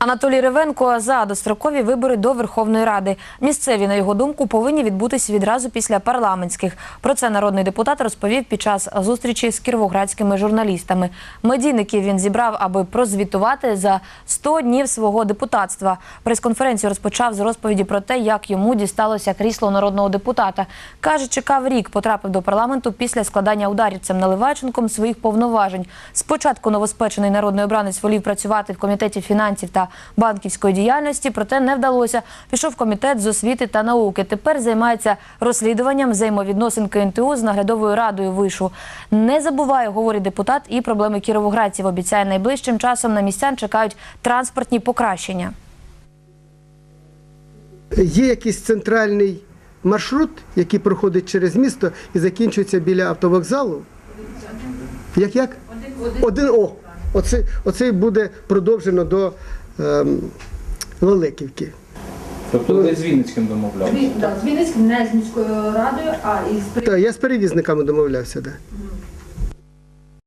Анатолій Ревенко за дострокові вибори до Верховної Ради. Місцеві, на його думку, повинні відбутися відразу після парламентських. Про це народний депутат розповів під час зустрічі з кіровоградськими журналістами. Медійників він зібрав, аби прозвітувати за 100 днів свого депутатства. Прес-конференцію розпочав з розповіді про те, як йому дісталося крісло народного депутата. Каже, чекав рік, потрапив до парламенту після складання ударівцем Наливайченком своїх повноважень. Спочатку новоспечений народний обранець волів працювати в комітеті фінансів та банківської діяльності, проте не вдалося. Пішов комітет з освіти та науки. Тепер займається розслідуванням взаємовідносин КНТУ з наглядовою радою вишу. Не забуває, говорить депутат, і проблеми кіровоградців. Обіцяє найближчим часом на містян чекають транспортні покращення. Є якийсь центральний маршрут, який проходить через місто і закінчується біля автовокзалу. Як як? Один О. Оце, оце буде продовжено до Лелеківки. Тобто ви з Вінницьким домовлялися? Так, З Вінницьким, не з міською радою, а із Так, я з перевізниками домовлявся. Да.